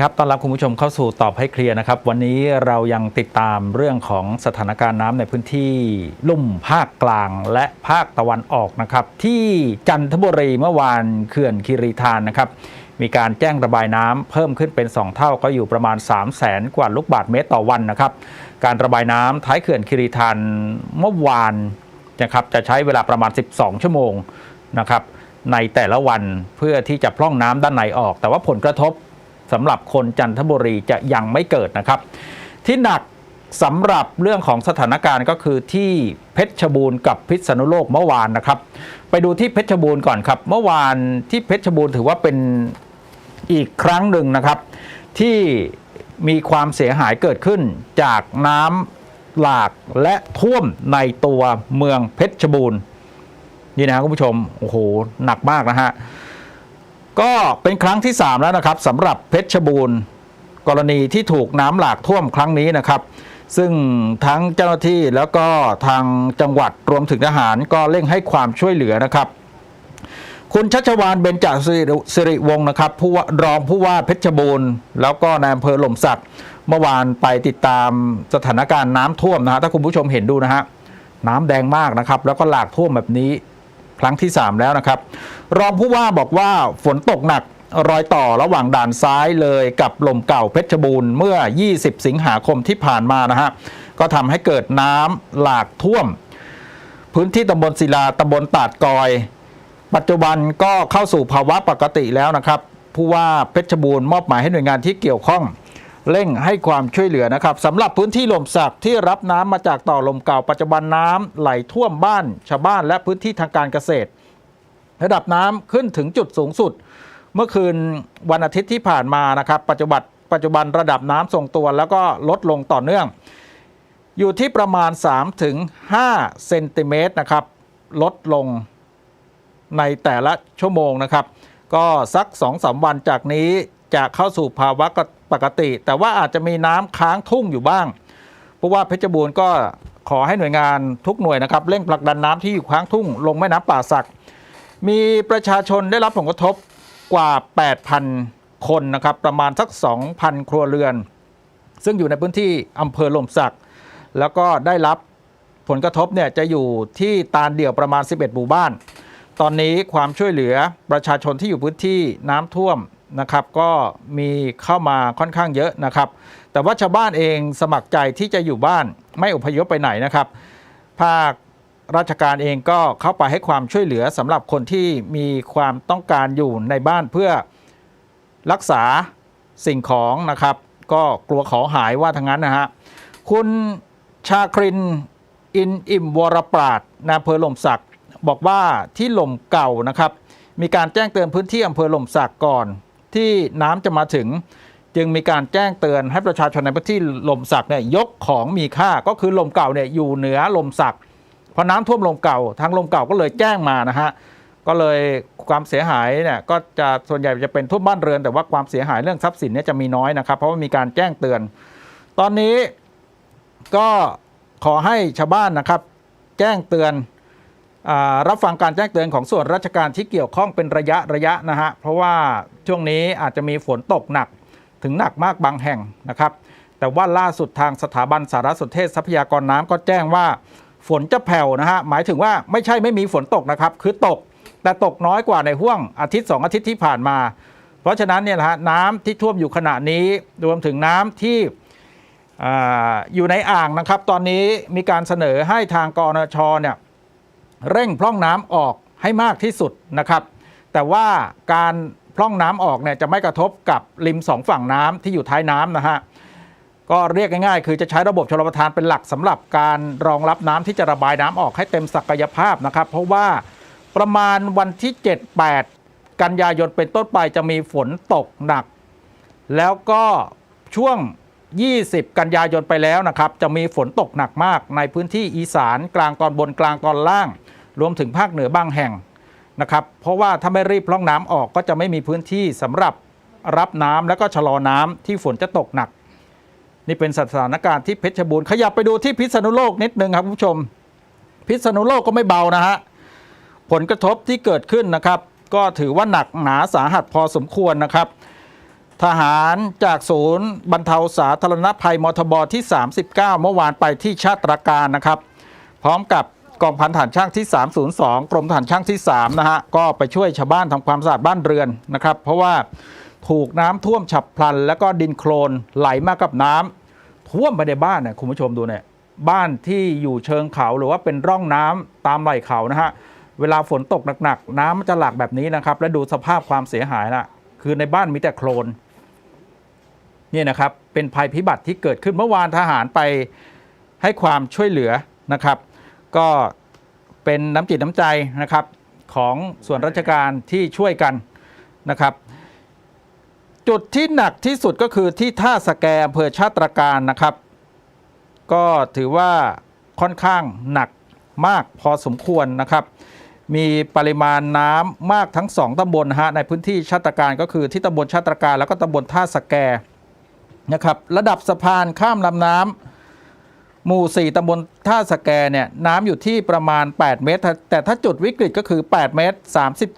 ดีครับ ต้อนรับคุณผู้ชมเข้าสู่ตอบให้เคลียร์นะครับ วันนี้เรายังติดตามเรื่องของสถานการณ์น้ำในพื้นที่ลุ่มภาคกลางและภาคตะวันออกนะครับ ที่จันทบุรีเมื่อวานเขื่อนคีรีธานนะครับ มีการแจ้งระบายน้ำเพิ่มขึ้นเป็น 2 เท่าก็อยู่ประมาณ 3 0 0แสนกว่าลูกบาทเมตรต่อวันนะครับ การระบายน้ำท้ายเขื่อนคีรีธานเมื่อวานนะครับจะใช้เวลาประมาณ 12 ชั่วโมงนะครับในแต่ละวันเพื่อที่จะพร่องน้ำด้านในออก แต่ว่าผลกระทบ สำหรับคนจันทบุรีจะยังไม่เกิดนะครับ ที่หนักสำหรับเรื่องของสถานการณ์ก็คือที่เพชรบูรณ์กับพิษณุโลกเมื่อวานนะครับ ไปดูที่เพชรบูรณ์ก่อนครับ เมื่อวานที่เพชรบูรณ์ถือว่าเป็นอีกครั้งหนึ่งนะครับ ที่มีความเสียหายเกิดขึ้นจากน้ำหลากและท่วมในตัวเมืองเพชรบูรณ์นี่นะครับคุณผู้ชมโอ้โหหนักมากนะฮะ ก็เป็นครั้งที่ 3 แล้วนะครับสำหรับเพชรบูรณ์ กรณีที่ถูกน้ำหลากท่วมครั้งนี้นะครับ ซึ่งทั้งเจ้าหน้าที่แล้วก็ทางจังหวัดรวมถึงทหารก็เร่งให้ความช่วยเหลือนะครับ คุณชัชวานเบญจสิริวงศ์นะครับผู้รองผู้ว่าเพชรบูรณ์ แล้วก็นายอำเภอหล่มสักเมื่อวานไปติดตามสถานการณ์น้ำท่วมนะฮะถ้าคุณผู้ชมเห็นดูนะฮะน้ำแดงมากนะครับ แล้วก็หลากท่วมแบบนี้ ครั้งที่ 3 แล้วนะครับ รองผู้ว่าบอกว่าฝนตกหนักรอยต่อระหว่างด่านซ้ายเลยกับลมเก่าเพชรบูรณ์เมื่อ 20 สิงหาคมที่ผ่านมานะฮะก็ทำให้เกิดน้ำหลากท่วม พื้นที่ตำบลศิลาตำบลตาดกอย ปัจจุบันก็เข้าสู่ภาวะปกติแล้วนะครับผู้ว่าเพชรบูรณ์มอบหมายให้หน่วยงานที่เกี่ยวข้อง เร่งให้ความช่วยเหลือนะครับสำหรับพื้นที่ลมสักที่รับน้ำมาจากต่อลมเก่าปัจจุบันน้ำไหลท่วมบ้านชาวบ้านและพื้นที่ทางการเกษตร ระดับน้ำขึ้นถึงจุดสูงสุด เมื่อคืนวันอาทิตย์ที่ผ่านมานะครับปัจจุบันปัจจุบันระดับน้ำทรงตัวแล้วก็ลดลงต่อเนื่อง อยู่ที่ประมาณ 3-5ถึง5เซนติเมตรนะครับลดลงในแต่ละชั่วโมงนะครับ ก็สัก 2-3 วันจากนี้จะเข้าสู่ภาวะ ปกติ แต่ว่าอาจจะมีน้ำค้างทุ่งอยู่บ้างเพราะว่าเพชรบูรณ์ก็ขอให้หน่วยงานทุกหน่วยนะครับเร่งผลักดันน้ำที่อยู่ค้างทุ่งลงแม่น้ำป่าสัก มีประชาชนได้รับผลกระทบกว่า 8,000 คนนะครับ ประมาณสัก 2,000 ครัวเรือน ซึ่งอยู่ในพื้นที่อำเภอลมสัก แล้วก็ได้รับผลกระทบเนี่ยจะอยู่ที่ตาลเดี่ยวประมาณ 11 หมู่บ้าน ตอนนี้ความช่วยเหลือประชาชนที่อยู่พื้นที่น้ำท่วม นะครับก็มีเข้ามาค่อนข้างเยอะนะครับ แต่ว่าชาวบ้านเองสมัครใจที่จะอยู่บ้านไม่อพยพไปไหนนะครับ ภาคราชการเองก็เข้าไปให้ความช่วยเหลือสำหรับคนที่มีความต้องการอยู่ในบ้านเพื่อรักษาสิ่งของนะครับ ก็กลัวของหายว่าทั้งนั้นนะฮะคุณชาครินอินอิ่มวรปราดนาอำเภอหล่มสักบอกว่าที่หล่มเก่านะครับ มีการแจ้งเตือนพื้นที่อำเภอหล่มสักก่อน ที่น้ำจะมาถึง จึงมีการแจ้งเตือนให้ประชาชนในพื้นที่ลมสักเนี่ยยกของมีค่าก็คือลมเก่าเนี่ยอยู่เหนือลมสักพอน้ำท่วมลมเก่าทางลมเก่าก็เลยแจ้งมานะฮะก็เลยความเสียหายเนี่ยก็จะส่วนใหญ่จะเป็นท่วมบ้านเรือน แต่ว่าความเสียหายเรื่องทรัพย์สินเนี่ยจะมีน้อยนะครับ เพราะว่ามีการแจ้งเตือน ตอนนี้ก็ขอให้ชาวบ้านนะครับ แจ้งเตือน รับฟังการแจ้งเตือนของส่วนราชการที่เกี่ยวข้องเป็นระยะระยะนะฮะเพราะว่าช่วงนี้อาจจะมีฝนตกหนักถึงหนักมากบางแห่งนะครับแต่ว่าล่าสุดทางสถาบันสารสนเทศทรัพยากรน้ำก็แจ้งว่าฝนจะแผ่วนะฮะหมายถึงว่าไม่ใช่ไม่มีฝนตกนะครับคือตก แต่ตกน้อยกว่าในห่วงอาทิตย์ 2 อาทิตย์ที่ผ่านมา เพราะฉะนั้นเนี่ยนะฮะน้ำที่ท่วมอยู่ขณะนี้รวมถึงน้ำที่อ่อยู่ในอ่างนะครับ ตอนนี้มีการเสนอให้ทางกรนชเนี่ย เร่งพร่องน้ำออกให้มากที่สุดนะครับ แต่ว่าการพร่องน้ำออกเนี่ยจะไม่กระทบกับริมสองฝั่งน้ำที่อยู่ท้ายน้ำนะฮะก็เรียกง่ายๆ คือจะใช้ระบบชลประทานเป็นหลักสำหรับการรองรับน้ำที่จะระบายน้ำออกให้เต็มศักยภาพนะครับ เพราะว่าประมาณวันที่ 7-8 กันยายนเป็นต้นไปจะมีฝนตกหนัก แล้วก็ช่วง 20 กันยายนไปแล้วนะครับ จะมีฝนตกหนักมากในพื้นที่อีสานกลางตอนบนกลางตอนล่าง รวมถึงภาคเหนือบางแห่งนะครับ เพราะว่าถ้าไม่รีบพร่องน้ำออกก็จะไม่มีพื้นที่สำหรับรับน้ำแล้วก็ชะลอน้ำที่ฝนจะตกหนัก นี่เป็นสถานการณ์ที่เพชรบูรณ์ขยับไปดูที่พิษณุโลกนิดนึงครับคุณผู้ชม พิษณุโลกก็ไม่เบานะฮะผลกระทบที่เกิดขึ้นนะครับ ก็ถือว่าหนักหนาสาหัสพอสมควรนะครับ ทหารจากศูนย์บรรเทาสาธารณภัยมทบที่ 39 เมื่อวานไปที่ชาติตรการนะครับ พร้อมกับ กองพันฐานช่างที่ 302 กรมฐานช่างที่3นะฮะก็ไปช่วยชาวบ้านทำความสะอาดบ้านเรือนนะครับ เพราะว่าถูกน้ำท่วมฉับพลัน แล้วก็ดินโคลนไหลมากับน้ำท่วมไปในบ้านเนี่ยคุณผู้ชมดูเนี่ยบ้านที่อยู่เชิงเขาหรือว่าเป็นร่องน้ำตามไหล่เขานะฮะเวลาฝนตกหนักๆ น้ำมันจะหลากแบบนี้นะครับ และดูสภาพความเสียหายนะคือในบ้านมีแต่โคลนนี่นะครับเป็นภัยพิบัติที่เกิดขึ้นเมื่อวานทหารไปให้ความช่วยเหลือนะครับ ก็เป็นน้ำจิตน้ำใจนะครับของส่วนราชการที่ช่วยกันนะครับ จุดที่หนักที่สุดก็คือที่ท่าสแกอำเภอชาติตรการนะครับ ก็ถือว่าค่อนข้างหนักมากพอสมควรนะครับ มีปริมาณน้ำมากทั้งสองตำบลฮะในพื้นที่ชาติการก็คือที่ตำบลชาติการแล้วก็ตำบลท่าสแกนะครับ ระดับสะพานข้ามลำน้ำ หมู่ 4ตำบลท่าสแกเนี่ยน้ำอยู่ที่ประมาณ 8 เมตร แต่ถ้าจุดวิกฤตก็คือ 8 เมตร 37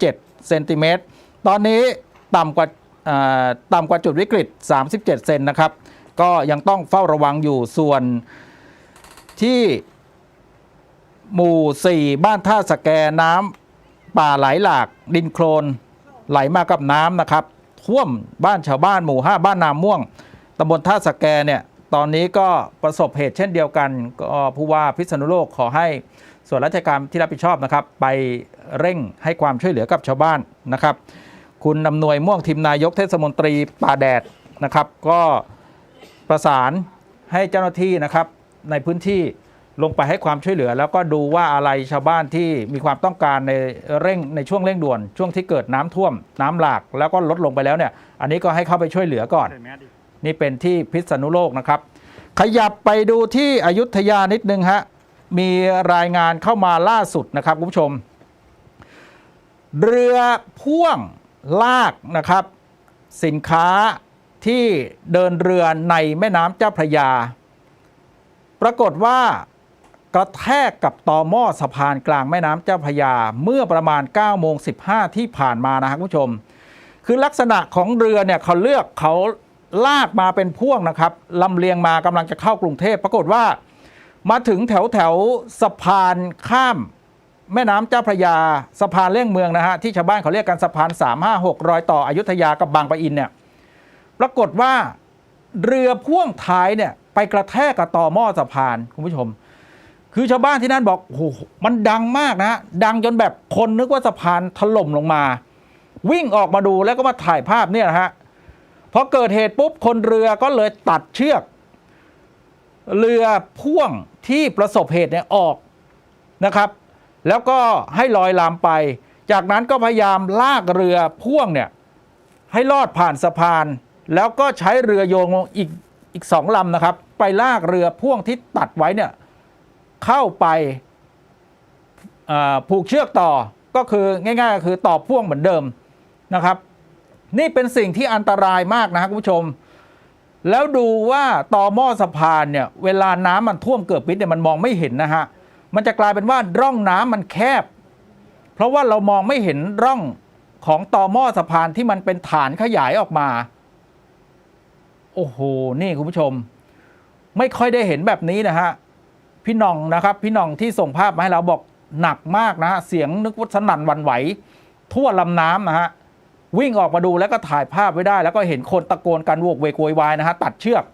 เซนติเมตร ตอนนี้ต่ำกว่าอ่าต่ำกว่าจุดวิกฤต 37 เซนนะครับ ก็ยังต้องเฝ้าระวังอยู่ส่วนที่หมู่ 4 บ้านท่าสแกน้ำป่าไหลหลากดินโคลนไหลมากับน้ำนะครับ ท่วมบ้านชาวบ้านหมู่ 5 บ้านนามม่วงตำบลท่าสแกเนี่ย ตอนนี้ก็ประสบเหตุเช่นเดียวกันก็ผู้ว่าพิษณุโลกขอให้ส่วนราชการที่รับผิดชอบนะครับ ไปเร่งให้ความช่วยเหลือกับชาวบ้านนะครับ คุณนำนวยม่วงทีมนายกเทศมนตรีป่าแดดนะครับ ก็ประสานให้เจ้าหน้าที่นะครับในพื้นที่ลงไปให้ความช่วยเหลือ แล้วก็ดูว่าอะไรชาวบ้านที่มีความต้องการในเร่งในช่วงเร่งด่วน ช่วงที่เกิดน้ำท่วมน้ำหลากแล้วก็ลดลงไปแล้วเนี่ย อันนี้ก็ให้เข้าไปช่วยเหลือก่อน นี่เป็นที่พิษณุโลกนะครับ ขยับไปดูที่อยุธยานิดนึงฮะมีรายงานเข้ามาล่าสุดนะครับคุณผู้ชม เรือพ่วงลากนะครับ สินค้าที่เดินเรือในแม่น้ำเจ้าพระยา ปรากฏว่ากระแทกกับต่อหม้อสะพานกลางแม่น้ำเจ้าพระยา เมื่อประมาณ9โมง15 ที่ผ่านมานะครับคุณผู้ชม คือลักษณะของเรือเนี่ยเขาเลือกเขา ลากมาเป็นพ่วงนะครับลำเลียงมากำลังจะเข้ากรุงเทพปรากฏว่า มาถึงแถวแถวสะพานข้าม แม่น้ำเจ้าพระยาสะพานเลี่ยงเมืองนะฮะที่ชาวบ้านเขาเรียกกันสะพาน 356 รอยต่ออยุธยากับบางปะอินเนี่ยปรากฏว่าเรือพ่วงท้ายเนี่ยไปกระแทกกับต่อหม้อสะพานคุณผู้ชม คือชาวบ้านที่นั่นบอกโอ้โหมันดังมากนะ ดังจนแบบคนนึกว่าสะพานถล่มลงมา วิ่งออกมาดูแล้วก็มาถ่ายภาพเนี่ยนะฮะ พอเกิดเหตุปุ๊บคนเรือก็เลยตัดเชือก เรือพ่วงที่ประสบเหตุเนี่ยออกนะครับ แล้วก็ให้ลอยลำไป จากนั้นก็พยายามลากเรือพ่วงเนี่ยให้ลอดผ่านสะพาน แล้วก็ใช้เรือโยงอีกอีกสองลำนะครับ ไปลากเรือพ่วงที่ตัดไว้เนี่ยเข้าไปผูกเชือกต่อก็คือง่ายๆก็คือต่อพ่วงเหมือนเดิมนะครับ นี่เป็นสิ่งที่อันตรายมากนะครับคุณผู้ชม แล้วดูว่าต่อหม้อสะพานเนี่ยเวลาน้ำมันท่วมเกือบมิดเนี่ยมันมองไม่เห็นนะฮะมันจะกลายเป็นว่าร่องน้ำมันแคบ เพราะว่าเรามองไม่เห็นร่องของต่อหม้อสะพานที่มันเป็นฐานขยายออกมา โอ้โห นี่คุณผู้ชม ไม่ค่อยได้เห็นแบบนี้นะฮะ พี่น่องนะครับ พี่น่องที่ส่งภาพมาให้เราบอกหนักมากนะฮะ เสียงนึกว่าสนั่นวันไหว ทั่วลำน้ำนะฮะ วิ่งออกมาดูแล้วก็ถ่ายภาพไว้ได้ แล้วก็เห็นคนตะโกนกันโวกเวกโวยวายนะฮะตัดเชือก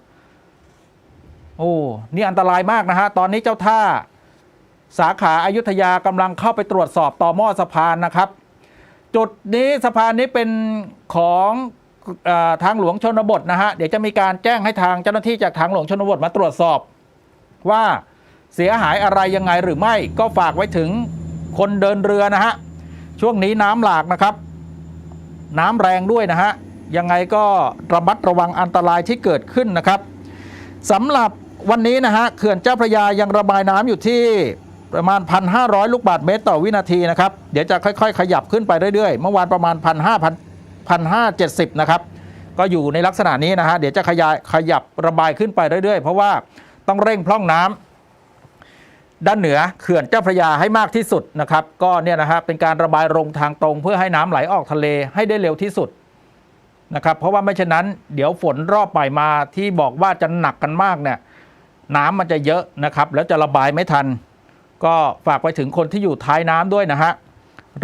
โอ้นี่อันตรายมากนะฮะตอนนี้เจ้าท่า สาขาอายุทยากำลังเข้าไปตรวจสอบต่อหม้อสะพานนะครับ จุดนี้สะพานนี้เป็นของอทางหลวงชนบทนะฮะเดี๋ยวจะมีการแจ้งให้ทางเจ้าหน้าที่จากทางหลวงชนบทมาตรวจสอบว่าเสียหายอะไรยังไงหรือไม่ก็ฝากไว้ถึงคนเดินเรือนะฮะช่วงนี้น้ำหลากนะครับ น้ำแรงด้วยนะฮะ ยังไงก็ระมัดระวังอันตรายที่เกิดขึ้นนะครับสำหรับวันนี้นะฮะเขื่อนเจ้าพระยายังระบายน้ำอยู่ที่ประมาณ 1,500 ลูกบาศก์เมตรต่อวินาทีนะครับ เดี๋ยวจะค่อย ๆ ขยับขึ้นไปเรื่อยๆ เมื่อวานประมาณ1,500 1,570 นะครับ ก็อยู่ในลักษณะนี้นะฮะ เดี๋ยวจะขยายขยับระบายขึ้นไปเรื่อยๆ เพราะว่าต้องเร่งพร่องน้ำ ด้านเหนือเขื่อนเจ้าพระยาให้มากที่สุดนะครับ ก็เนี่ยนะฮะเป็นการระบายลงทางตรง เพื่อให้น้ำไหลออกทะเลให้ได้เร็วที่สุดนะครับ เพราะว่าไม่เช่นนั้น เดี๋ยวฝนรอบใหม่มาที่บอกว่าจะหนักกันมากเนี่ยน้ำมันจะเยอะนะครับ แล้วจะระบายไม่ทัน ก็ฝากไปถึงคนที่อยู่ท้ายน้ำด้วยนะฮะ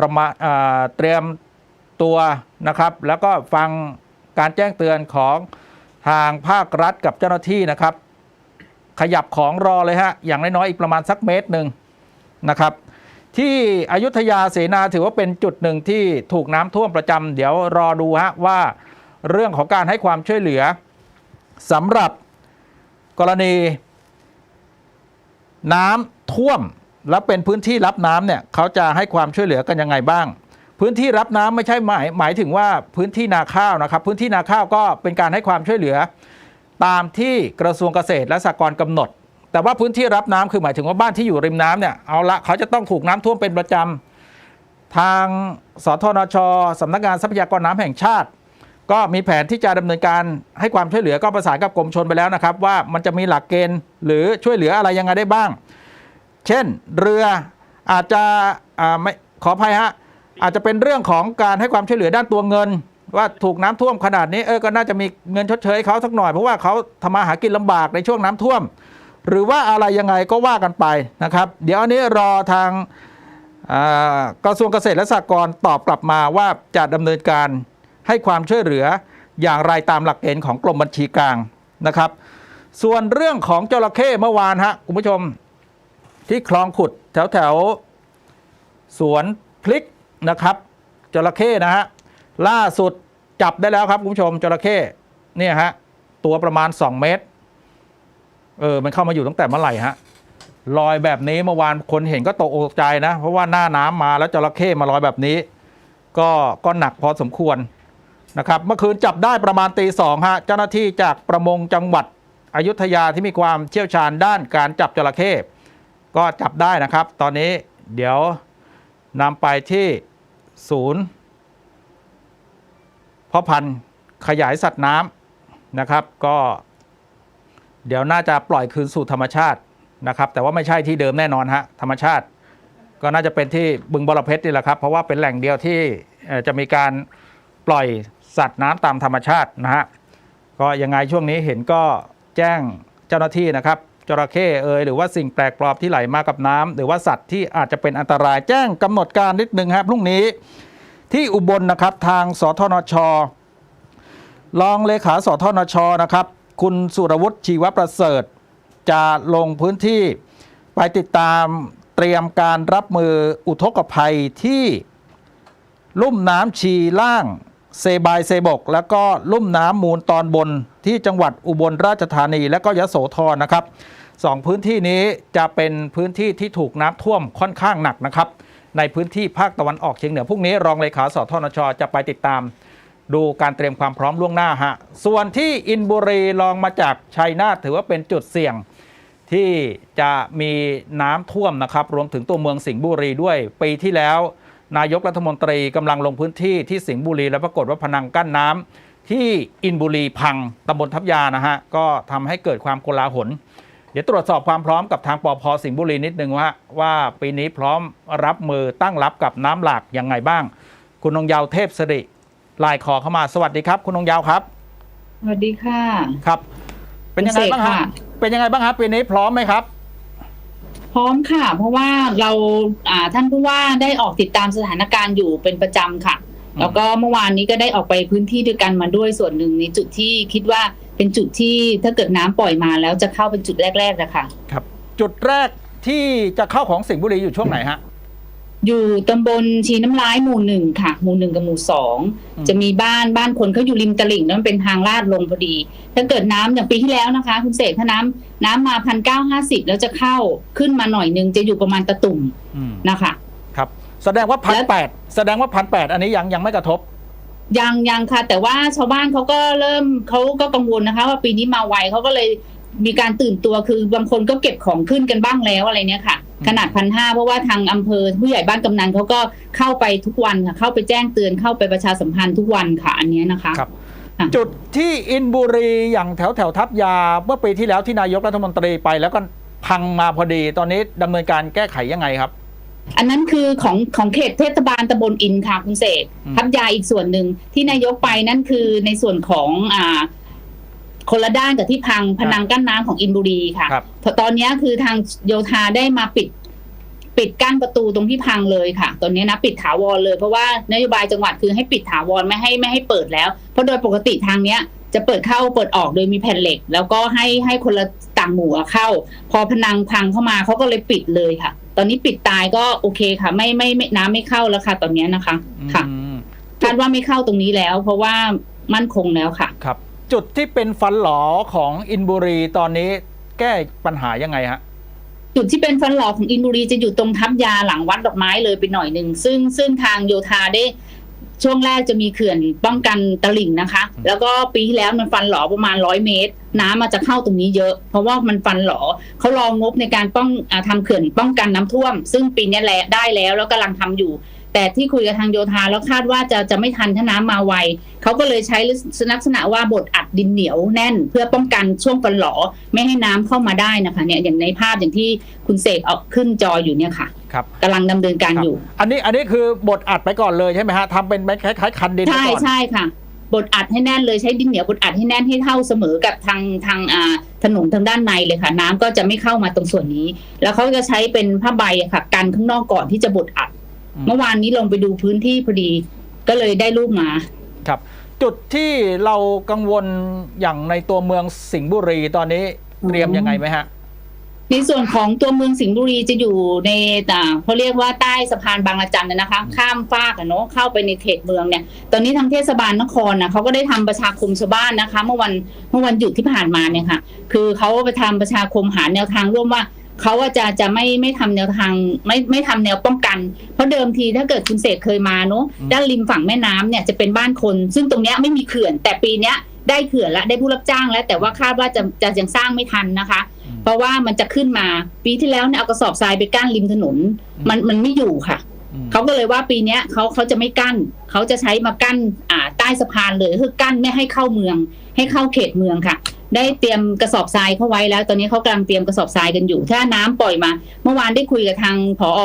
ระมาเตรียมตัวนะครับ แล้วก็ฟังการแจ้งเตือนของทางภาครัฐกับเจ้าหน้าที่นะครับ ขยับของรอเลยฮะ อย่างน้อยๆอีกประมาณสักเมตรหนึ่งนะครับ ที่อยุธยาเสนาถือว่าเป็นจุดหนึ่งที่ถูกน้ำท่วมประจำเดี๋ยวรอดูฮะว่าเรื่องของการให้ความช่วยเหลือสำหรับกรณี น้ำท่วมแล้วเป็นพื้นที่รับน้ำเนี่ยเขาจะให้ความช่วยเหลือกันยังไงบ้าง พื้นที่รับน้ำไม่ใช่หมายหมายถึงว่าพื้นที่นาข้าวนะครับ พื้นที่นาข้าวก็เป็นการให้ความช่วยเหลือ ตามที่กระทรวงเกษตรและสหกรณ์กำหนด แต่ว่าพื้นที่รับน้ำคือหมายถึงว่าบ้านที่อยู่ริมน้ำเนี่ยเอาละเขาจะต้องถูกน้ำท่วมเป็นประจำทางสทนชสำนักงานทรัพยากรน้ำแห่งชาติ ก็มีแผนที่จะดำเนินการให้ความช่วยเหลือก็ประสานกับกรมชนไปแล้วนะครับ ว่ามันจะมีหลักเกณฑ์หรือช่วยเหลืออะไรยังไงได้บ้าง เช่น เรืออาจจะไม่ขออภัยฮะอาจจะเป็นเรื่องของการให้ความช่วยเหลือด้านตัวเงิน ว่าถูกน้ำท่วมขนาดนี้เออก็น่าจะมีเงินชดเชยเขาสักหน่อยเพราะว่าเขาทำมาหากินลำบากในช่วงน้ำท่วม หรือว่าอะไรยังไงก็ว่ากันไปนะครับ เดี๋ยวอันนี้รอทางกระทรวงเกษตรและสหกรณ์ตอบกลับมาว่าจะดำเนินการให้ความช่วยเหลืออย่างไรตามหลักเกณฑ์ของกรมบัญชีกลางนะครับ ส่วนเรื่องของจระเข้เมื่อวานฮะคุณผู้ชมที่คลองขุดแถวแถวสวนพลิกนะครับจระเข้นะฮะล่าสุด จับได้แล้วครับคุณผู้ชมจระเข้เนี่ยฮะตัวประมาณ 2 เมตร เออ มันเข้ามาอยู่ตั้งแต่เมื่อไหร่ฮะลอยแบบนี้เมื่อวานคนเห็นก็ตกอกใจนะ เพราะว่าหน้าน้ำมาแล้วจระเข้มาลอยแบบนี้ ก็ก็หนักพอสมควรนะครับ เมื่อคืนจับได้ประมาณตีสองฮะเจ้าหน้าที่จากประมงจังหวัดอยุธยาที่มีความเชี่ยวชาญด้านการจับจระเข้ก็จับได้นะครับ ตอนนี้เดี๋ยวนำไปที่ศูนย์ พาะพันธุ์ขยายสัตว์น้ำนะครับ ก็ เดี๋ยวน่าจะปล่อยคืนสู่ธรรมชาตินะครับ แต่ว่าไม่ใช่ที่เดิมแน่นอนฮะธรรมชาติ ก็น่าจะเป็นที่บึงบรเพชรนี่แหละครับ เพราะว่าเป็นแหล่งเดียวที่จะมีการปล่อยสัตว์น้ำตามธรรมชาตินะฮะก็ยังไงช่วงนี้เห็นก็แจ้งเจ้าหน้าที่นะครับจระเข้เอยหรือว่าสิ่งแปลกปลอมที่ไหลมากับน้ำหรือว่าสัตว์ที่อาจจะเป็นอันตรายแจ้งกำหนดการนิดนึงครับพรุ่งนี้ ที่อุบลนะครับทางสทนช รองเลขาสทนชนะครับ คุณสุรวุฒิชีวประเสริฐ จะลงพื้นที่ไปติดตามเตรียมการรับมืออุทกภัยที่ลุ่มน้ำชีล่างเซบายเซบก แล้วก็ลุ่มน้ำมูลตอนบนที่จังหวัดอุบลราชธานี และก็ยโสธรนะครับสองพื้นที่นี้จะเป็นพื้นที่ที่ถูกน้ำท่วมค่อนข้างหนักนะครับ ในพื้นที่ภาคตะวันออกเฉียงเหนือพรุ่งนี้รองเลขาสทนชจะไปติดตาม ดูการเตรียมความพร้อมล่วงหน้าฮะส่วนที่อินบุรีลองมาจากชัยนาทถือว่าเป็นจุดเสี่ยงที่จะมีน้ำท่วมนะครับรวมถึงตัวเมืองสิงห์บุรีด้วย ปีที่แล้ว นายกรัฐมนตรีกำลังลงพื้นที่ที่สิงห์บุรี แล้วปรากฏว่าพนังกั้นน้ำที่อินบุรีพังตำบลทับยานะฮะก็ทำให้เกิดความโกลาหล เดี๋ยวตรวจสอบความพร้อมกับทางปอพสิงห์บุรีนิดนึงว่าว่าปีนี้พร้อมรับมือตั้งรับกับน้ำหลากยังไงบ้าง คุณนงยาวเทพสิริไลน์คอเข้ามาสวัสดีครับ คุณนงยาวครับ สวัสดีค่ะครับ เป็นยังไงบ้างฮะคุณเสกค่ะเป็นยังไงบ้างครับปีนี้พร้อมไหมครับ พร้อมค่ะ เพราะว่าเราอ่าท่านผู้ว่าได้ออกติดตามสถานการณ์อยู่เป็นประจำค่ะอืมแล้วก็เมื่อวานนี้ก็ได้ออกไปพื้นที่ด้วยกันมาด้วยส่วนหนึ่งในจุดที่คิดว่า เป็นจุดที่ถ้าเกิดน้ำปล่อยมาแล้วจะเข้าเป็นจุดแรกๆนะคะครับ จุดแรกที่จะเข้าของสิงห์บุรีอยู่ช่วงไหนฮะอยู่ตำบลชีน้ำร้ายหมู่หนึ่งค่ะ หมู่หนึ่งกับหมู่สองอืมจะมีบ้านบ้านคนเขาอยู่ริมตลิ่งแล้วมันเป็นทางลาดลงพอดี ถ้าเกิดน้ำอย่างปีที่แล้วนะคะ คุณเสกถ้าน้ำน้ำมาพันเก้าห้าสิบแล้วจะเข้าขึ้นมาหน่อยนึงจะอยู่ประมาณตะตุ่มอืมนะคะ ครับ แสดงว่าพันและแปดแสดงว่าพันแปดอันนี้ยังยังไม่กระทบ ยังยังค่ะ แต่ว่าชาวบ้านเขาก็เริ่มเขาก็กังวลนะคะ ว่าปีนี้มาไวเขาก็เลยมีการตื่นตัวคือบางคนก็เก็บของขึ้นกันบ้างแล้วอะไรเนี้ยค่ะอืมขนาดพันห้าเพราะว่าทางอำเภอผู้ใหญ่บ้านกำนันเขาก็เข้าไปทุกวันค่ะ เข้าไปแจ้งเตือนเข้าไปประชาสัมพันธ์ทุกวันค่ะ อันเนี้ยนะคะครับค่ะจุดที่อินบุรีอย่างแถวแถวทับยาเมื่อปีที่แล้วที่นายกรัฐมนตรีไปแล้วก็พังมาพอดีตอนนี้ดำเนินการแก้ไขยังไงครับ อันนั้นคือของของเขตเทศบาลตำบลอินค่ะคุณเสกอืมทับยาอีกส่วนหนึ่งที่นายกไปนั่นคือในส่วนของอ่าคนละด้านกับที่พังพนังกั้นน้ำของอินบุรีค่ะครับพอตอนนี้คือทางโยธาได้มาปิด ปิดกั้นประตูตรงที่พังเลยค่ะ ตอนนี้นะปิดถาวรเลยเพราะว่านโยบายจังหวัดคือให้ปิดถาวรไม่ให้ไม่ให้เปิดแล้ว เพราะโดยปกติทางเนี้ยจะเปิดเข้าเปิดออกโดยมีแผ่นเหล็ก แล้วก็ให้ให้คนละต่างหมู่อะเข้า พอพนังพังเข้ามาเขาก็เลยปิดเลยค่ะ ตอนนี้ปิดตายก็โอเคค่ะ ไม่ไม่ไม่น้ำไม่เข้าแล้วค่ะ ตอนนี้นะคะค่ะอืมคาดว่าไม่เข้าตรงนี้แล้ว เพราะว่ามั่นคงแล้วค่ะ ครับ จุดที่เป็นฟันหลอของอินบุรีตอนนี้แก้ปัญหายังไงฮะจุดที่เป็นฟันหลอของอินบุรีจะอยู่ตรงทับยาหลังวัดดอกไม้เลยไปหน่อยหนึ่งซึ่งซึ่งทางโยธาได้ ช่วงแรกจะมีเขื่อนป้องกันตลิ่งนะคะอืมแล้วก็ปีที่แล้วมันฟันหลอประมาณร้อยเมตร น้ำมันจะเข้าตรงนี้เยอะ เพราะว่ามันฟันหลอเขารองงบในการป้องอาทำเขื่อนป้องกันน้ำท่วม ซึ่งปีนี้แหละได้แล้วแล้วกำลังทำอยู่ แต่ที่คุยกับทางโยธาแล้วคาดว่าจะจะไม่ทันถ้าน้ำมาไวเขาก็เลยใช้ลักษณะว่าบดอัดดินเหนียวแน่น เพื่อป้องกันช่วงฟันหลอไม่ให้น้ำเข้ามาได้นะคะเนี่ยอย่างในภาพอย่างที่คุณเสกเอาขึ้นจออยู่เนี่ยค่ะครับกำลังดำเนินการอยู่ อันนี้อันนี้คือบทอัดไปก่อนเลยใช่ไหมฮะทำเป็นคล้ายๆคันดินไปใช่ก่อนใช่ค่ะบดอัดให้แน่นเลยใช้ดินเหนียวบดอัดให้แน่นให้เท่าเสมอกับทางทางอ่าถนนทางด้านในเลยค่ะ น้ำก็จะไม่เข้ามาตรงส่วนนี้ แล้วเขาจะใช้เป็นผ้าใบอะค่ะกันข้างนอกก่อนที่จะบดอัดอืม เมื่อวานนี้ลงไปดูพื้นที่พอดี ก็เลยได้รูปมา ครับ จุดที่เรากังวลอย่างในตัวเมืองสิงห์บุรีตอนนี้เตรียมยังไงไหมฮะในส่วนของตัวเมืองสิงห์บุรีจะอยู่ในอ่าเขาเรียกว่าใต้สะพานบางระจันนะนะคะ ข้ามฟากอะเนาะเข้าไปในเขตเมืองเนี่ย ตอนนี้ทางเทศบาลนครนะเขาก็ได้ทำประชาคมชาวบ้านนะคะ เมื่อวันเมื่อวันหยุดที่ผ่านมาเนี่ยค่ะ คือเขาไปทำประชาคมหาแนวทางร่วมว่า เขาว่าจะจะไม่ไม่ทำแนวทางไม่ไม่ทำแนวป้องกัน เพราะเดิมทีถ้าเกิดคุณเสกเคยมาเนาะอืมด้านริมฝั่งแม่น้ำเนี่ยจะเป็นบ้านคน ซึ่งตรงเนี้ยไม่มีเขื่อน แต่ปีเนี้ยได้เขื่อนและได้ผู้รับจ้างแล้ว แต่ว่าคาดว่าจะจะยังสร้างไม่ทันนะคะอืมเพราะว่ามันจะขึ้นมาปีที่แล้วเนี่ยเอากระสอบทรายไปกั้นริมถนน มันมันไม่อยู่ค่ะอืมเขาก็เลยว่าปีเนี้ยเขาเขาจะไม่กั้นเขาจะใช้มากั้นอ่าใต้สะพานเลยคือกั้นไม่ให้เข้าเมือง ให้เข้าเขตเมืองค่ะ ได้เตรียมกระสอบทรายเข้าไว้แล้ว ตอนนี้เขากำลังเตรียมกระสอบทรายกันอยู่ ถ้าน้ำปล่อยมา เมื่อวานได้คุยกับทางผอ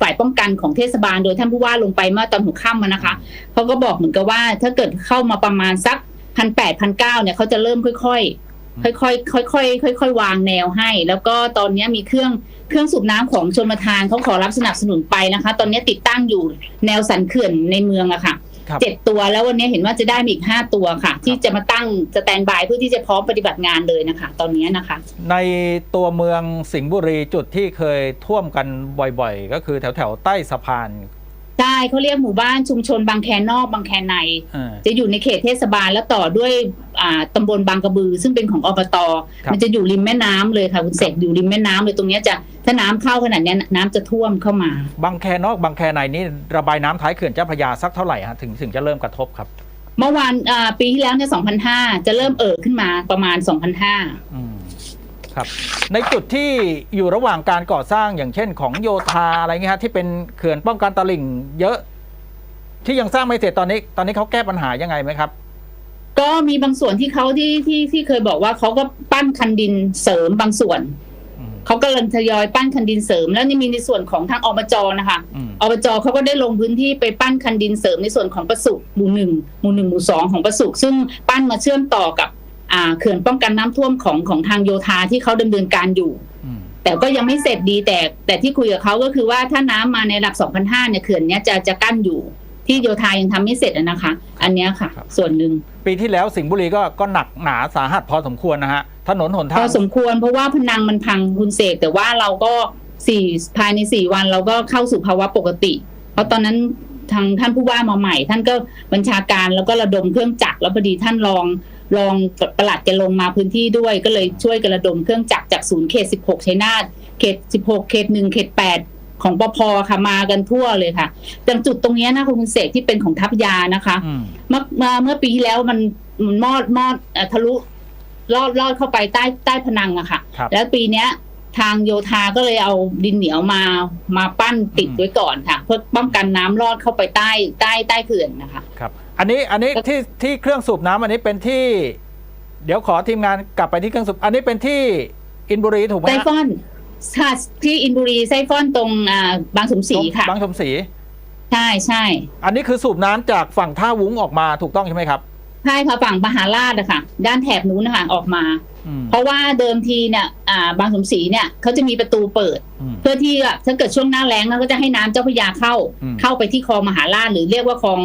ฝ่ายป้องกันของเทศบาล โดยท่านผู้ว่าลงไปเมื่อตอนหัวค่ำอะนะคะเขาก็บอกเหมือนกับว่า ถ้าเกิดเข้ามาประมาณสักพันแปดพันเก้าเนี่ยเขาจะเริ่มค่อย ๆค่อยๆ ค่อยๆ ค่อย ๆ วางแนวให้ แล้วก็ตอนนี้มีเครื่อง เครื่องสูบน้ำของชนประทานเขาขอรับสนับสนุนไปนะคะ ตอนนี้ติดตั้งอยู่แนวสันเขื่อนในเมืองอะค่ะ เจ็ดตัวแล้ววันนี้เห็นว่าจะได้มาอีกห้าตัวค่ะ ที่จะมาตั้งสแตนบายเพื่อที่จะพร้อมปฏิบัติงานเลยนะคะ ตอนนี้นะคะ ในตัวเมืองสิงห์บุรีจุดที่เคยท่วมกันบ่อยๆ ก็คือแถวแถวๆใต้สะพาน ใช่เขาเรียกหมู่บ้านชุมชนบางแคนอกบางแคในเออจะอยู่ในเขตเทศบาลแล้วต่อด้วยอ่าตำบลบางกระบือ ซึ่งเป็นของอบตครับมันจะอยู่ริมแม่น้ำเลยค่ะคุณเสกอยู่ริมแม่น้ำเลยตรงเนี้ยจะถ้าน้ำเข้าขนาดเนี้ยน้ำจะท่วมเข้ามา บางแคนอกบางแคในนี่ระบายน้ำท้ายเขื่อนเจ้าพระยาสักเท่าไหร่ฮะถึงถึงจะเริ่มกระทบครับ เมื่อวานอ่าปีที่แล้วเนี่ย2,005 จะเริ่มเอ่อขึ้นมาประมาณ 2,005อืม ครับในจุดที่อยู่ระหว่างการก่อสร้างอย่างเช่นของโยธาอะไรเงี้ยฮะที่เป็นเขื่อนป้องกันตลิ่งเยอะที่ยังสร้างไม่เสร็จตอนนี้ ตอนนี้เขาแก้ปัญหายังไงไหมครับ ก็มีบางส่วนที่เขาที่ที่ที่เคยบอกว่าเขาก็ปั้นคันดินเสริมบางส่วนอืมเขาก็เลยทยอยปั้นคันดินเสริม แล้วนี่มีในส่วนของทางอบจนะคะอืมอบจเขาก็ได้ลงพื้นที่ไปปั้นคันดินเสริมในส่วนของประสุหมู่หนึ่งหมู่หนึ่งหมู่สองของประสุซึ่งปั้นมาเชื่อมต่อกับอ่า เขื่อนป้องกันน้ำท่วมของของทางโยธาที่เขาดำเนินการอยู่อืมแต่ก็ยังไม่เสร็จดีแต่แต่ที่คุยกับเขาก็คือว่าถ้าน้ำมาในระดับ2,500เนี่ยเขื่อนเนี้ยจะจะกั้นอยู่ที่โยธายังทำไม่เสร็จอะนะคะ อันเนี้ยค่ะ ส่วนหนึ่งปีที่แล้วสิงห์บุรีก็ก็หนักหนาสาหัสพอสมควรนะฮะถนนหนพทางอสมควรเพราะว่าพนังมันพังคุณเสกแต่ว่าเราก็สี่ภายในสี่วันเราก็เข้าสู่ภาวะปกติ เพราะตอนนั้นทางท่านผู้ว่ามาใหม่ ท่านก็บัญชาการแล้วก็ระดมเครื่องจักรแล้วพอดีท่านรอง รองประหลัดจะลงมาพื้นที่ด้วย ก็เลยช่วยกันระดมเครื่องจักรจากศูนย์เขต 16 ชัยนาทเขต 16 เขต 1 เขต 8 ของปพค่ะมากันทั่วเลยค่ะแต่จุดตรงเนี้ยนะคุณเสกที่เป็นของทัพยานะคะอืมเมื่อเมื่อเมื่อปีที่แล้วมันมันมอดมอดเอ่อทะลุลอดลอดเข้าไปใต้ใต้พนังอะค่ะครับแล้วปีเนี้ย ทางโยธาก็เลยเอาดินเหนียวมามาปั้นติดอืมไว้ก่อนค่ะ เพื่อป้องกันน้ำรอดเข้าไปใต้ใต้ใต้เขื่อนนะคะ ครับ อันนี้อันนี้ที่ที่เครื่องสูบน้ำอันนี้เป็นที่ เดี๋ยวขอทีมงานกลับไปที่เครื่องสูบ อันนี้เป็นที่อินบุรีถูกไหมไต้ฮะฟอนค่ะที่อินบุรีไส้ฟ่อนตรงอ่าบางสมศรีค่ะบางชมศรีใช่ใช่อันนี้คือสูบน้ำจากฝั่งท่าวุ้งออกมาถูกต้องใช่ไหมครับใช่ค่ะฝั่งมหาราชอะค่ะ ด้านแถบนู้นนะคะออกมาอืมเพราะว่าเดิมทีเนี่ยอ่าบางสมศรีเนี่ยเขาจะมีประตูเปิดอืมเพื่อที่ว่าถ้าเกิดช่วงหน้าแล้งแล้วก็จะให้น้ำเจ้าพระยาเข้าอืมเข้าไปที่คลองมหาราชหรือเรียกว่าคลอง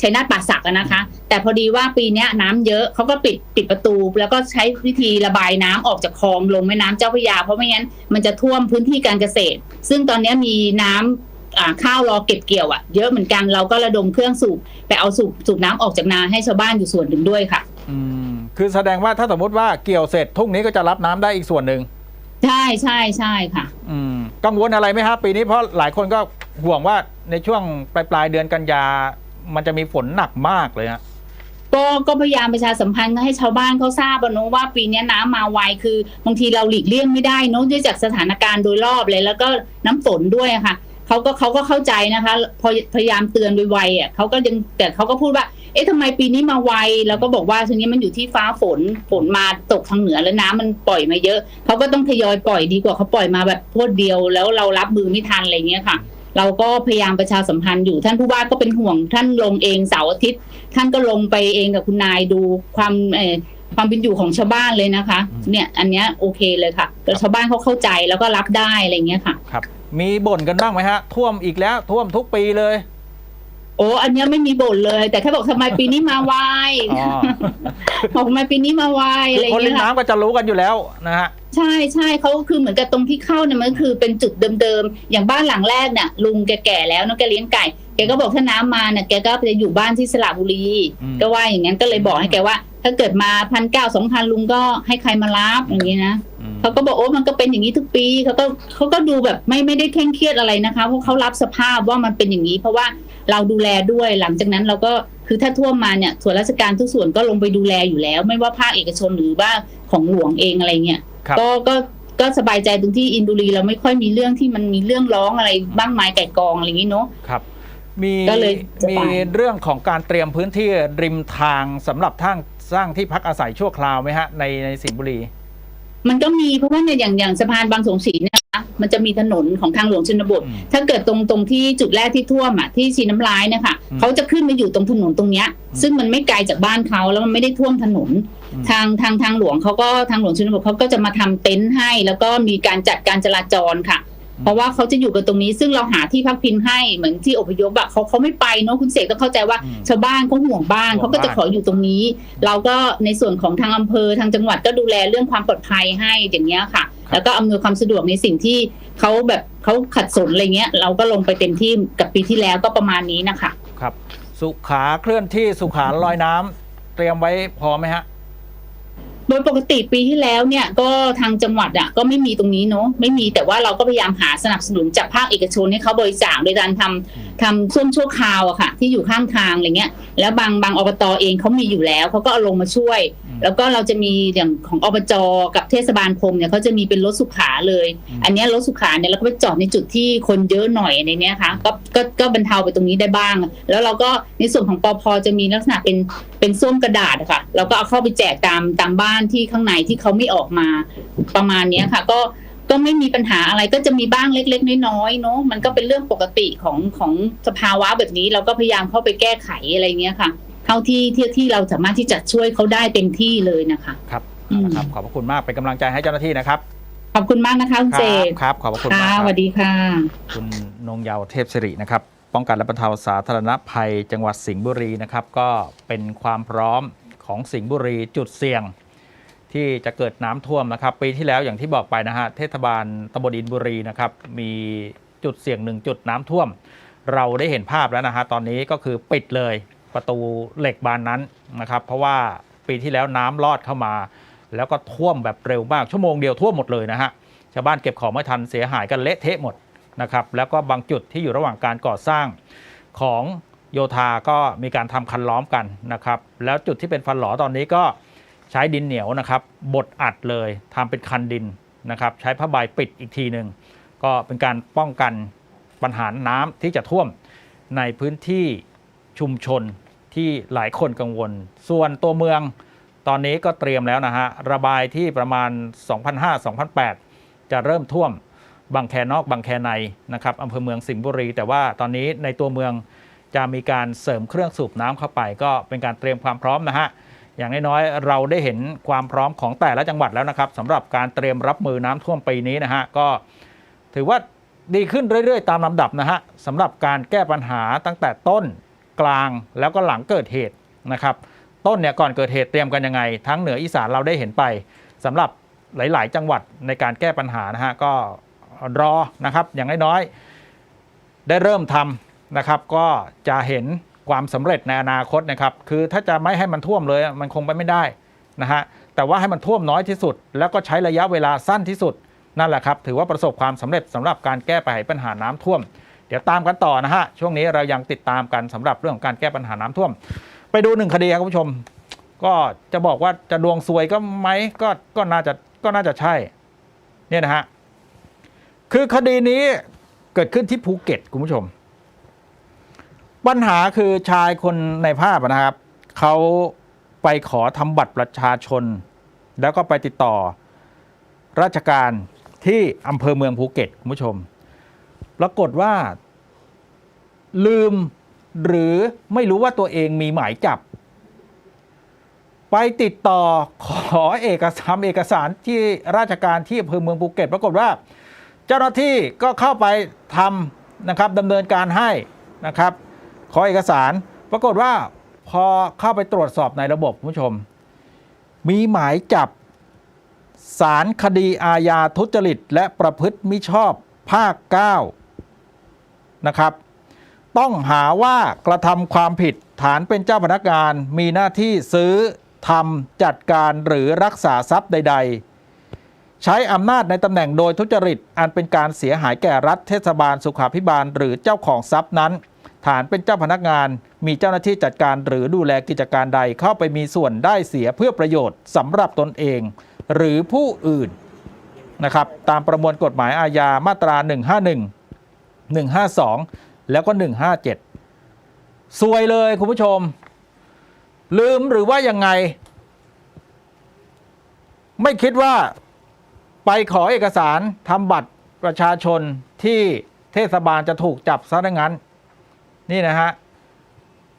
ชัยนาทป่าสักอะนะคะ แต่พอดีว่าปีเนี้ยน้ำเยอะเขาก็ปิดปิดประตู แล้วก็ใช้วิธีระบายน้ำออกจากคลองลงแม่น้ำเจ้าพระยา เพราะไม่งั้นมันจะท่วมพื้นที่การเกษตร ซึ่งตอนเนี้ยมีน้ำอ่าข้าวรอเก็บเกี่ยวอะเยอะเหมือนกันเราก็ระดมเครื่องสูบไปเอาสูบสูบน้ำออกจากนาให้ชาวบ้านอยู่ส่วนหนึ่งด้วยค่ะอืมคือแสดงว่าถ้าสมมติว่าเกี่ยวเสร็จทุ่งนี้ก็จะรับน้ำได้อีกส่วนหนึ่งใช่ใช่ใช่ค่ะ อืมกังวลอะไรไหมครับปีนี้เพราะหลายคนก็ห่วงว่าในช่วงปลายปลายๆเดือนกันยา มันจะมีฝนหนักมากเลยฮะก็ก็พยายามประชาสัมพันธ์ให้ชาวบ้านเขาทราบอะเนอะว่าปีนี้น้ำมาไวคือบางทีเราหลีกเลี่ยงไม่ได้เนอะด้วยจากสถานการณ์โดยรอบเลย แล้วก็น้ำฝนด้วยค่ะเขาก็เขาก็เข้าใจนะคะ พอพยายามเตือนไวๆอะเขาก็ยังแต่เขาก็พูดว่า เอ๊ะทำไมปีนี้มาไวแล้วก็บอกว่าทีนี้มันอยู่ที่ฟ้าฝนฝนมาตกทางเหนือแล้วน้ำมันปล่อยมาเยอะเขาก็ต้องทยอยปล่อยดีกว่าเขาปล่อยมาแบบพรวดเดียวแล้วเรารับมือไม่ทันอะไรเงี้ยค่ะ เราก็พยายามประชาสัมพันธ์อยู่ท่านผู้ว่าก็เป็นห่วงท่านลงเองเสาร์อาทิตย์ ท่านก็ลงไปเองกับคุณนายดูความเอ่อความเป็นอยู่ของชาวบ้านเลยนะคะ เนี่ยอันเนี้ยโอเคเลยค่ะแต่ชาวบ้านเขาเข้าใจแล้วก็รับได้อะไรเงี้ยค่ะ ครับ มีบ่นกันบ้างไหมฮะ ท่วมอีกแล้วท่วมทุกปีเลย โอ้อันเนี้ยไม่มีบ่นเลย แต่แค่บอกทำไมปีนี้มาไวอ๋อ บอกทำไมปีนี้มาไวคือะไรอคนริเงี้มยค่ะ น้ำก็จะรู้กันอยู่แล้วนะฮะ ใช่ใช่เขาคือเหมือนกับตรงที่เข้าเนี่ยมันก็คือเป็นจุดเดิมๆ อย่างบ้านหลังแรกเนี่ยลุงแกแก่แล้วเน้องแกเลี้ยงไก่แกก็บอกถ้าน้ำมาเนี่ยแกก็จะอยู่บ้านที่สระบุรี อืม ก็ว่าอย่างนั้นก็เลยบอกให้แกว่า ถ้าเกิดมาพันเก้าสองพันลุงก็ให้ใครมารับอย่างนี้นะอืมเขาก็บอกโอ้มันก็เป็นอย่างนี้ทุกปีเขาก็เขาก็ดูแบบไม่ไม่ได้เคร่งเครียดอะไรนะคะเพราะเขารับสภาพว่ามันเป็นอย่างนี้ เพราะว่า เราดูแลด้วยหลังจากนั้นเราก็คือถ้าท่วมมาเนี่ยส่วนราชการทุกส่วนก็ลงไปดูแลอยู่แล้ว ไม่ว่าภาคเอกชนหรือว่าของหลวงเองอะไรเงี้ยครับก็ก็ก็สบายใจตรงที่อินบุรีเราไม่ค่อยมีเรื่องที่มันมีเรื่องร้องอะไรบ้างไม้ไก่กองอะไรอย่างนี้เนาะครับมีก็เลยจะมีไปเรื่องของการเตรียมพื้นที่ริมทางสำหรับทางสร้างที่พักอาศัยชั่วคราวไหมฮะในในสิงห์บุรี มันก็มีเพราะว่าเนี่ยอย่างอย่างสะพานบางสงสีเนี่ยนะมันจะมีถนนของทางหลวงชนบท อืมถ้าเกิดตรงตรงที่จุดแรกที่ท่วมอะที่ชีน้ำลายเนี่ยค่ะอืมเขาจะขึ้นมาอยู่ตรงถนนตรงเนี้ยซึ่งมันไม่ไกลจากบ้านเขาแล้วมันไม่ได้ท่วมถนน อืม ทางทางทางหลวงเขาก็ทางหลวงชนบทเขาก็จะมาทำเต็นท์ให้ แล้วก็มีการจัดการจราจรค่ะ เพราะว่าเขาจะอยู่กันตรงนี้ซึ่งเราหาที่พักพิงให้เหมือนที่อพยพอะเขาเขาไม่ไปเนาะคุณเสกต้องเข้าใจว่าชาวบ้านเขาห่วงบ้านเขาก็จะขออยู่ตรงนี้ เราก็ในส่วนของทางอำเภอทางจังหวัดก็ดูแลเรื่องความปลอดภัยให้อย่างเงี้ยค่ะ แล้วก็อำนวยความสะดวกในสิ่งที่เขาแบบเขาขัดสนอะไรเงี้ย เราก็ลงไปเต็มที่กับปีที่แล้วก็ประมาณนี้นะคะครับ สุขาเคลื่อนที่สุขาลอยน้ำเตรียมไว้พอไหมฮะ โดยปกติปีที่แล้วเนี่ยก็ทางจังหวัดอะก็ไม่มีตรงนี้เนาะไม่มีแต่ว่าเราก็พยายามหาสนับสนุนจากภาคเอกชนให้เขาบริจาคโดยการทำทำช่วงชั่วคราวอะค่ะ ที่อยู่ข้างทางอะไรเงี้ย แล้วบางบางอบตเองเขามีอยู่แล้วเขาก็เอาลงมาช่วยอืม แล้วก็เราจะมีอย่างของอบจกับเทศบาลพรมเนี่ยเขาจะมีเป็นรถสุขาเลยอืมอันเนี้ยรถสุขาเนี่ยเราก็ไปจอดในจุดที่คนเยอะหน่อยในเนี้ยค่ะก็ก็ก็บรรเทาไปตรงนี้ได้บ้าง แล้วเราก็ในส่วนของปอพจะมีลักษณะเป็นเป็นส้วมกระดาษอะค่ะเราก็เอาเข้าไปแจกตามตามบ้านที่ข้างในที่เขาไม่ออกมาประมาณเนี้ยค่ะ ก็ก็ไม่มีปัญหาอะไรก็จะมีบ้างเล็ก ๆ น้อยๆเนาะมันก็เป็นเรื่องปกติของของสภาวะแบบนี้ เราก็พยายามเข้าไปแก้ไขอะไรเงี้ยค่ะเท่าที่ที่ที่เราสามารถที่จะช่วยเขาได้เต็มที่เลยนะคะครับอืมนะครับ ขอบพระคุณมากเป็นกำลังใจให้เจ้าหน้าที่นะครับ ขอบคุณมากนะคะคุณคเจรัษครับ ขอบพระคุณค่ะมากคสรับวัสดีค่ะ คุณนงเยาวเทพสิรินะครับป้องกันและบรรเทาสาธารณภัยจังหวัดสิงห์บุรีนะครับ ก็เป็นความพร้อมของสิงห์บุรีจุดเสี่ยง ที่จะเกิดน้ำท่วมนะครับ ปีที่แล้วอย่างที่บอกไปนะฮะเทศบาลตำบลอินบุรีนะครับมีจุดเสี่ยงหนึ่งจุดน้ำท่วม เราได้เห็นภาพแล้วนะฮะตอนนี้ก็คือปิดเลย ประตูเหล็กบานนั้นนะครับเพราะว่าปีที่แล้วน้ำลอดเข้ามา แล้วก็ท่วมแบบเร็วมากชั่วโมงเดียวท่วมหมดเลยนะฮะชาวบ้านเก็บของไม่ทันเสียหายกันเละเทะหมดนะครับแล้วก็บางจุดที่อยู่ระหว่างการก่อสร้างของโยธาก็มีการทำคันล้อมกันนะครับแล้วจุดที่เป็นฟันหลอตอนนี้ก็ใช้ดินเหนียวนะครับบดอัดเลยทำเป็นคันดินนะครับใช้ผ้าใบปิดอีกทีหนึ่งก็เป็นการป้องกันปัญหาน้ำที่จะท่วมในพื้นที่ ชุมชนที่หลายคนกังวล ส่วนตัวเมืองตอนนี้ก็เตรียมแล้วนะฮะ ระบายที่ประมาณ 2005-2008 จะเริ่มท่วมบางแคนอกบางแคในนะครับอำเภอเมืองสิงห์บุรี แต่ว่าตอนนี้ในตัวเมืองจะมีการเสริมเครื่องสูบน้ำเข้าไป ก็เป็นการเตรียมความพร้อมนะฮะอย่างน้อยๆเราได้เห็นความพร้อมของแต่ละจังหวัดแล้วนะครับสำหรับการเตรียมรับมือน้ำท่วมปีนี้นะฮะก็ถือว่าดีขึ้นเรื่อยๆ ตามลำดับนะฮะสำหรับการแก้ปัญหาตั้งแต่ต้น กลางแล้วก็หลังเกิดเหตุนะครับ ต้นเนี่ยก่อนเกิดเหตุเตรียมกันยังไง ทั้งเหนืออีสานเราได้เห็นไปสำหรับหลาย ๆ จังหวัดในการแก้ปัญหานะฮะก็รอนะครับอย่างน้อยๆได้เริ่มทำนะครับก็จะเห็นความสำเร็จในอนาคตนะครับ คือถ้าจะไม่ให้มันท่วมเลยมันคงไปไม่ได้นะฮะแต่ว่าให้มันท่วมน้อยที่สุด แล้วก็ใช้ระยะเวลาสั้นที่สุดนั่นแหละครับ ถือว่าประสบความสำเร็จสำหรับการแก้ปัญหาน้ำท่วม เดี๋ยวตามกันต่อนะฮะ ช่วงนี้เรายังติดตามกันสำหรับเรื่องของการแก้ปัญหาน้ำท่วม ไปดูหนึ่งคดีครับคุณผู้ชม ก็จะบอกว่าจะดวงซวยก็ไหมก็ก็น่าจะก็น่าจะใช่เนี่ยนะฮะคือคดีนี้เกิดขึ้นที่ภูเก็ตคุณผู้ชม ปัญหาคือชายคนในภาพนะครับเขาไปขอทำบัตรประชาชน แล้วก็ไปติดต่อ ราชการที่อำเภอเมืองภูเก็ตคุณผู้ชม ปรากฏว่า ลืมหรือไม่รู้ว่าตัวเองมีหมายจับ ไปติดต่อขอเอกสารเอกสารที่ราชการที่อำเภอเมืองภูเก็ต ปรากฏว่า เจ้าหน้าที่ก็เข้าไปทำนะครับดำเนินการให้นะครับ ขอเอกสาร ปรากฏว่าพอเข้าไปตรวจสอบในระบบคุณผู้ชม มีหมายจับสารคดีอาญาทุจริต และประพฤติมิชอบภาค 9 นะครับ ต้องหาว่ากระทำความผิดฐานเป็นเจ้าพนักงานมีหน้าที่ซื้อทำจัดการหรือรักษาทรัพย์ใด ๆ ใช้อำนาจในตำแหน่งโดยทุจริต อันเป็นการเสียหายแก่รัฐเทศบาลสุขาภิบาล หรือเจ้าของทรัพย์นั้น ฐานเป็นเจ้าพนักงาน มีเจ้าหน้าที่จัดการหรือดูแลกิจการใดเข้าไปมีส่วนได้เสียเพื่อประโยชน์สำหรับตนเอง หรือผู้อื่นนะครับตามประมวลกฎหมายอาญามาตรา 151 152 แล้วก็ 157สวยเลยคุณผู้ชม ลืมหรือว่ายังไง ไม่คิดว่าไปขอเอกสารทำบัตรประชาชนที่เทศบาลจะถูกจับซะดังนั้น นี่นะฮะ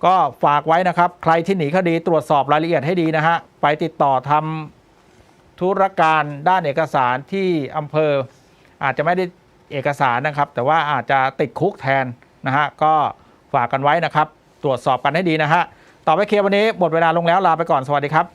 ก็ฝากไว้นะครับ ใครที่หนีคดีตรวจสอบรายละเอียดให้ดีนะฮะ ไปติดต่อทำธุรการด้านเอกสารที่อำเภออาจจะไม่ได้ เอกสารนะครับ แต่ว่าอาจจะติดคุกแทนนะฮะก็ฝากกันไว้นะครับ ตรวจสอบกันให้ดีนะฮะต่อไปเคลียร์วันนี้หมดเวลาลงแล้วลาไปก่อนสวัสดีครับ